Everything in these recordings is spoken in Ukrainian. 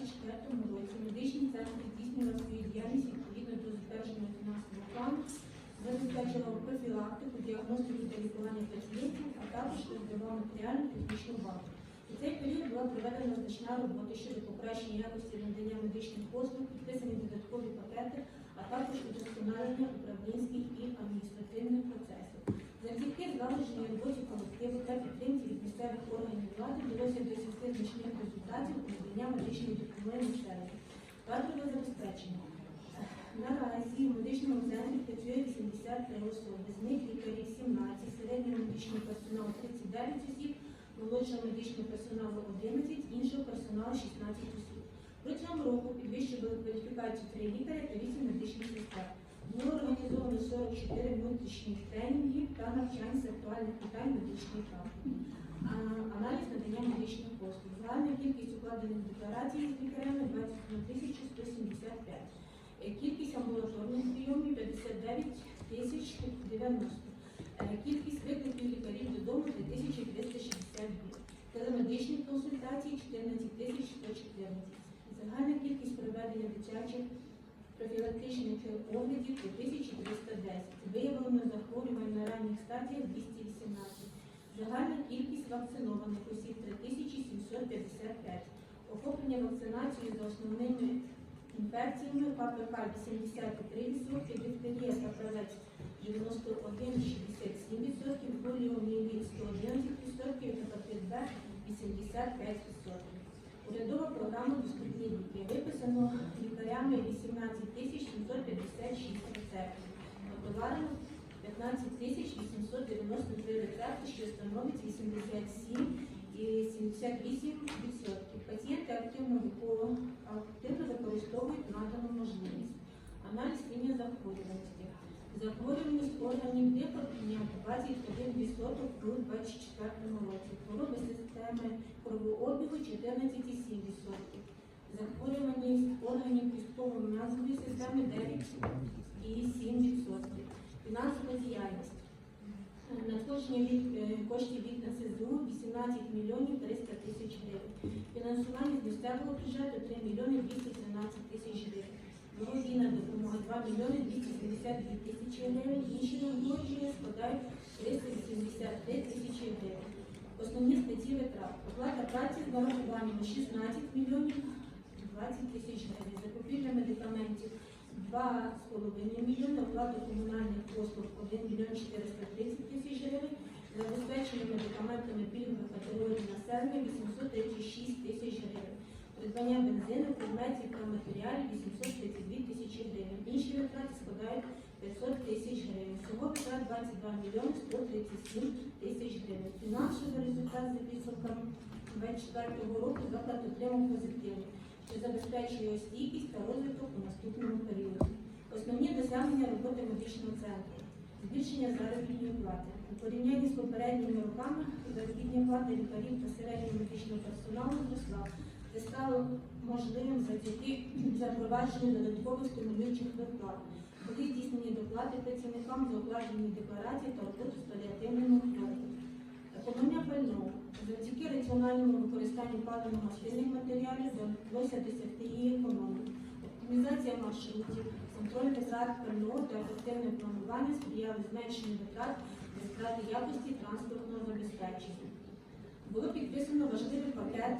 2024 році медичний центр здійснював свою діяльність відповідно до затвердженого фінансового плану, забезпечував профілактику, діагностику та лікування пацієнтів, а також розвивав матеріальну технічну базу. У цей період була проведена значна робота щодо покращення якості надання медичних послуг, підписані додаткові пакети, а також удосконалення управлінських і адміністративних процесів. Завдяки злагодженій роботі колективу та підтримці від місцевих органів влади вдалося досягти значних результатів у надання медичної допомоги населенню. Кадрове забезпечення. Наразі в медичному центрі працює 83 особи, з них лікарів 17, середнього медичного персоналу 39 осіб, молодшого медичного персоналу 11, іншого персоналу 16 осіб. Протягом року підвищували кваліфікацію 3 лікаря та 8 медичних сестер. Було організовано 44 внутрішніх тренінгів та навчань з актуальних питань медичної практики. А, Аналіз надання медичних послуг. Загальна кількість укладених декларацій з лікарями 21 175. Е, Кількість амбулаторних прийомів 59 тисяч 90. Е, Кількість викликів лікарів додому 3362. Телемедичних консультацій 14 тисяч 114. Загальна кількість проведення дитячих профілактичних оглядів 3310. Виявлено захворювань на ранніх стадіях 218. Загальна кількість вакцинованих осіб 3755. Охоплення вакцинацією за основними інфекціями КПК 83%, дифтерія та правець 91,67%, поліоміеліт 111%, гепатит Б 85%. Урядова програма «Доступні ліки» виписано лікарями 18 тисяч 756 рецептів. Отоварено 15 тисяч 893 рецепти, що становить 87 і 78 відсотків. Пацієнти активно активно використовують надану можливість. Аналіз рівня захворюваності. Захворюваність органів дихання 21% у 2024 році. Хвороби системи кровообігу 14,7%. Захворюваність органів кістково-м'язової системи 9,7%. Фінансова діяльність. Надходження від е, коштів від НСЗУ 18 мільйонів 300 тисяч гривень. Фінансування з місцевого бюджету 3 мільйони 213 тисяч гривень. Благодійна допомога 2 мільйони 272 тисячі гривень. Інші надходження складають 383 тисячі гривень. Основні статті витрат. Оплата праці з нарахуванням 16 мільйонів 20 тисяч гривень. Закупівля медикаментів 2,5 мільйони, оплата комунальних послуг 1 мільйон 430 тисяч гривень, забезпечення медикаментами пільгових категорій населення 836 тисяч гривень, придбання бензину, предметів та матеріалів 832 тисячі гривень. Інші витрати складають 500 тисяч гривень. Всього витрат 22 мільйони 137 тисяч гривень. Фінансовий результат за підсумками 2024 року заклад отримав позитивний що забезпечує стійкість та розвиток у наступному періоді. Основні досягнення роботи медичного центру. Збільшення заробітної плати. У порівнянні з попередніми роками заробітня плата лікарів та середнього медичного персоналу зросла. Це стало можливим завдяки запровадженню додаткових стимулюючих виплат. Були здійснені доплати працівникам за укладені декларації та роботу з паліативними хворими. Економія пального. Завдяки раціональному використанню паливно-мастильних матеріалів вдалося досягти її економії. Оптимізація маршрутів, контроль витрат пального та ефективне планування сприяли зменшенню витрат та втрати якості транспортного забезпечення. Було підписано важливий пакет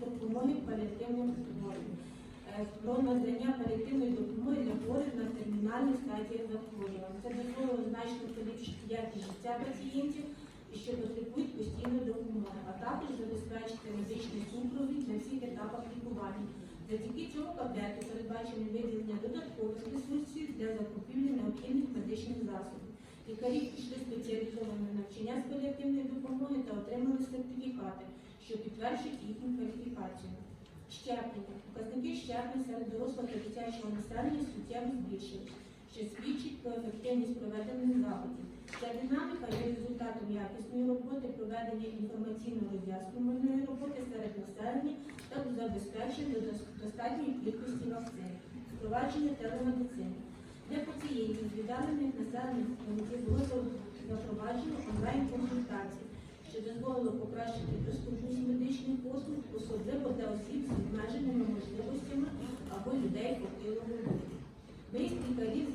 допомоги паліативним хворим. Е, Про надання паліативної допомоги для хворих на термінальних стадіях захворювань. Це дозволило значно поліпшити якість життя пацієнтів що потребують постійної допомоги, а також забезпечити медичний супровід на всіх етапах лікування. Завдяки цьому пакету передбачено виділення додаткових ресурсів для закупівлі необхідних медичних засобів. Лікарі пішли спеціалізоване навчання з паліативної допомоги та отримали сертифікати, що підтверджують їхню кваліфікацію. Щеплення. Показники щеплень серед дорослого та дитячого населення суттєво збільшились, що свідчить про ефективність проведених заходів. Ця динаміка є результатом якісної роботи, проведення інформаційно-роз'яснювальної роботи серед населення та забезпечення достатньої кількості вакцин, впровадження телемедицини. Для пацієнтів з віддалених населених пунктів було запроваджено онлайн-консультації, що дозволило покращити доступність медичних послуг, особливо для осіб з обмеженими можливостями або людей похилого віку. Виїзд лікарів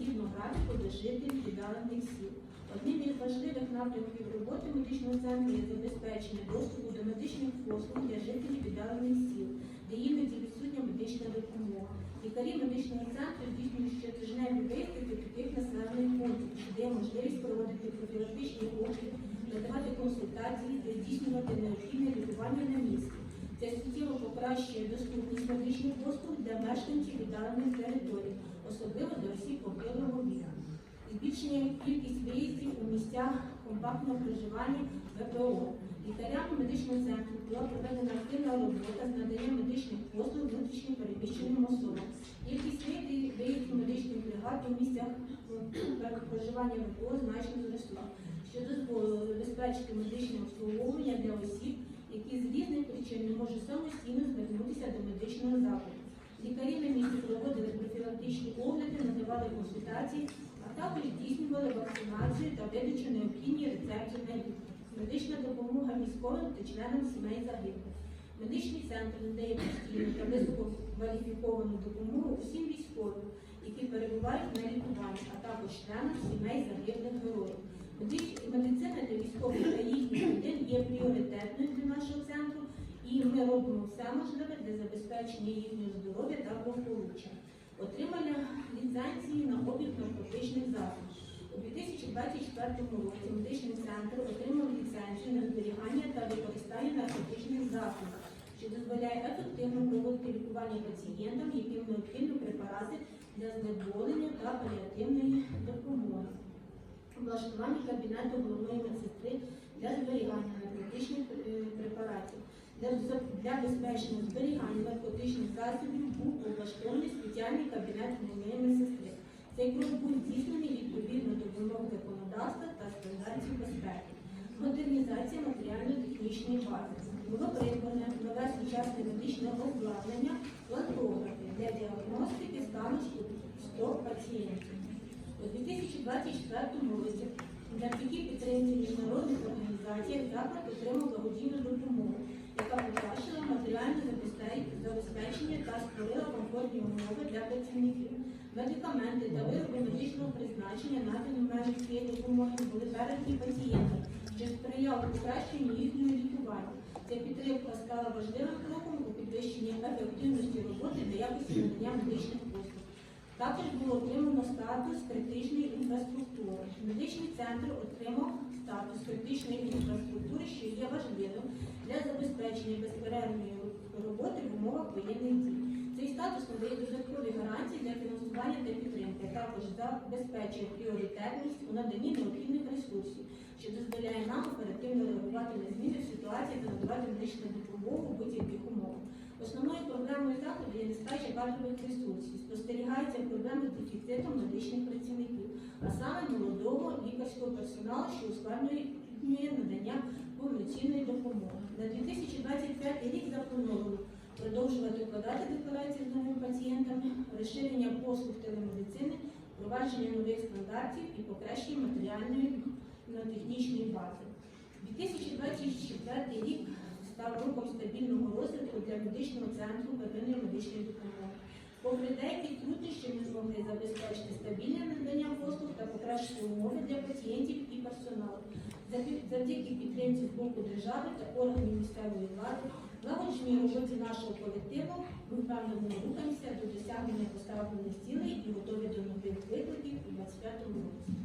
графіку до жителів віддалених сіл. Одним із важливих напрямків роботи медичного центру є забезпечення доступу до медичних послуг для жителів віддалених сіл, де іноді відсутня медична допомога. Лікарі медичного центру здійснюють щотижневі виїзди таких населених пунктів, що дає можливість проводити профілактичні огляди, надавати консультації та здійснювати необхідне лікування на місці. Це суттєво покращує доступність медичних послуг для мешканців віддалених територій, особливо для осіб похилого віку. Збільшення кількість виїздів у місцях компактного проживання ВПО. Лікарями медичного центру була проведена активна робота з надання медичних послуг внутрішньо переміщеним особам. Кількість виїздів- медичних бригад у місцях проживання ВПО значно зросла, що дозволило забезпечити медичне обслуговування для осіб, які з різних причин не можуть самостійно звернутися до медичного закладу. Лікарі на місці проводили профілактичні огляди, надавали консультації, а також здійснювали вакцинацію та видачу необхідні рецептів на ліки. Медична допомога військовим та членам сімей загиблих. Медичний центр надає постійну та висококваліфіковану допомогу усім військовим, які перебувають на лікуванні, а також членам сімей загиблих героїв. Медицина для військових та їхніх родин є пріоритетною для нашого центру, і ми робимо все можливе для забезпечення їхнього здоров'я та благополуччя. Отримання на обіг наркотичних засобів. У 2024 році медичний центр отримав ліцензію на зберігання та використання наркотичних засобів, що дозволяє ефективно проводити лікування пацієнтам, яким необхідні препарати для знеболення та паліативної допомоги. Облаштування кабінету головної медсестри для зберігання наркотичних е, препаратів. Для, безпечного зберігання наркотичних засобів був облаштований спеціальний кабінет головної медсестри. Цей крок був здійснений відповідно до вимог законодавства та стандартів безпеки. Модернізація матеріально-технічної бази. Було придбане нове сучасне медичне обладнання, плантографи для діагностики стану 100 пацієнтів. У 2024 році завдяки підтримці міжнародних організацій заклад отримав благодійну допомогу, покращила матеріальне забезпе- забезпечення та створила комфортні умови для працівників. Медикаменти та вироби медичного призначення надані в цієї допомоги були передані пацієнтам, що сприяло покращенню їхнього лікування. Ця підтримка стала важливим кроком у підвищенні ефективності роботи та якості надання медичних послуг. Також було отримано статус критичної інфраструктури. Медичний центр отримав статус критичної інфраструктури, що є важливим для забезпечення безперервної роботи в умовах воєнних дій. Цей статус надає додаткові гарантії для фінансування та підтримки, а також забезпечує пріоритетність у наданні необхідних ресурсів, що дозволяє нам оперативно реагувати на зміни в ситуації та надавати медичну допомогу в будь-яких умовах. Основною проблемою закладу є нестача кадрових ресурсів. Спостерігається проблема з дефіцитом медичних працівників, а саме молодого лікарського персоналу, що ускладнює надання повноцінної допомоги. На 2025 рік заплановано продовжувати вкладати декларації з новими пацієнтами, розширення послуг телемедицини, впровадження нових стандартів і покращення матеріальної та технічної бази. 2024 рік став роком стабільного розвитку для медичного центру первинної медичної допомоги. Попри деякі труднощі, ми змогли забезпечити стабільне надання послуг та покращити умови для пацієнтів персоналу. Завдяки підтримці з боку держави та органів місцевої влади, лагодженій роботі нашого колективу, ми впевнено рухаємося до досягнення поставлених цілей і готові до нових викликів у 2025 році.